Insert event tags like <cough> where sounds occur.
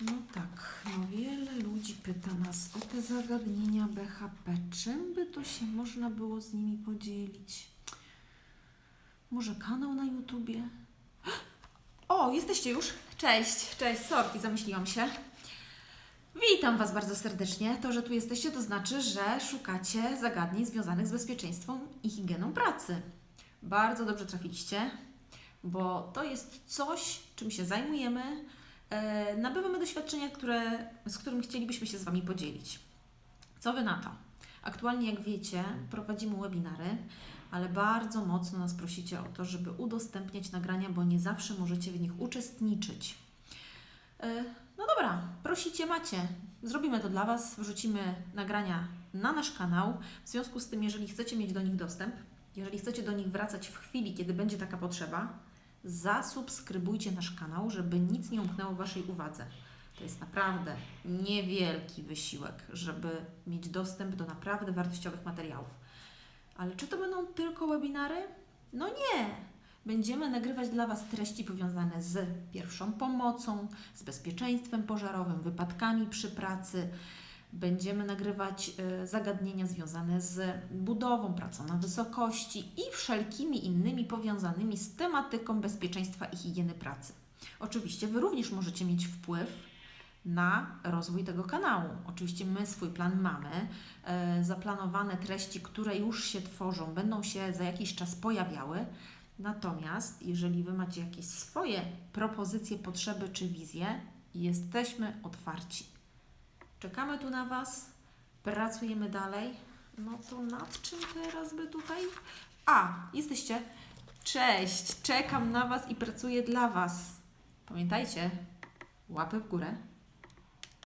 No tak, no wiele ludzi pyta nas o te zagadnienia BHP. Czym by to się można było z nimi podzielić? Może kanał na YouTubie? <gasps> O, jesteście już? Cześć, cześć, sorki, zamyśliłam się. Witam Was bardzo serdecznie. To, że tu jesteście, to znaczy, że szukacie zagadnień związanych z bezpieczeństwem i higieną pracy. Bardzo dobrze trafiliście, bo to jest coś, czym się zajmujemy. E, nabywamy doświadczenia, które, z którym chcielibyśmy się z Wami podzielić. Co Wy na to? Aktualnie, jak wiecie, prowadzimy webinary, ale bardzo mocno nas prosicie o to, żeby udostępniać nagrania, bo nie zawsze możecie w nich uczestniczyć. E, No dobra, prosicie, macie. Zrobimy to dla Was, wrzucimy nagrania na nasz kanał. W związku z tym, jeżeli chcecie mieć do nich dostęp, jeżeli chcecie do nich wracać w chwili, kiedy będzie taka potrzeba, zasubskrybujcie nasz kanał, żeby nic nie umknęło Waszej uwadze. To jest naprawdę niewielki wysiłek, żeby mieć dostęp do naprawdę wartościowych materiałów. Ale czy to będą tylko webinary? No nie! Będziemy nagrywać dla Was treści powiązane z pierwszą pomocą, z bezpieczeństwem pożarowym, wypadkami przy pracy. Będziemy nagrywać e, zagadnienia związane z budową, pracą na wysokości i wszelkimi innymi powiązanymi z tematyką bezpieczeństwa i higieny pracy. Oczywiście Wy również możecie mieć wpływ na rozwój tego kanału. Oczywiście my swój plan mamy. E, zaplanowane treści, które już się tworzą, będą się za jakiś czas pojawiały. Natomiast jeżeli Wy macie jakieś swoje propozycje, potrzeby czy wizje, jesteśmy otwarci. Czekamy tu na Was, pracujemy dalej. No to nad czym teraz by tutaj? A, jesteście. Cześć, czekam na Was i pracuję dla Was. Pamiętajcie, łapy w górę,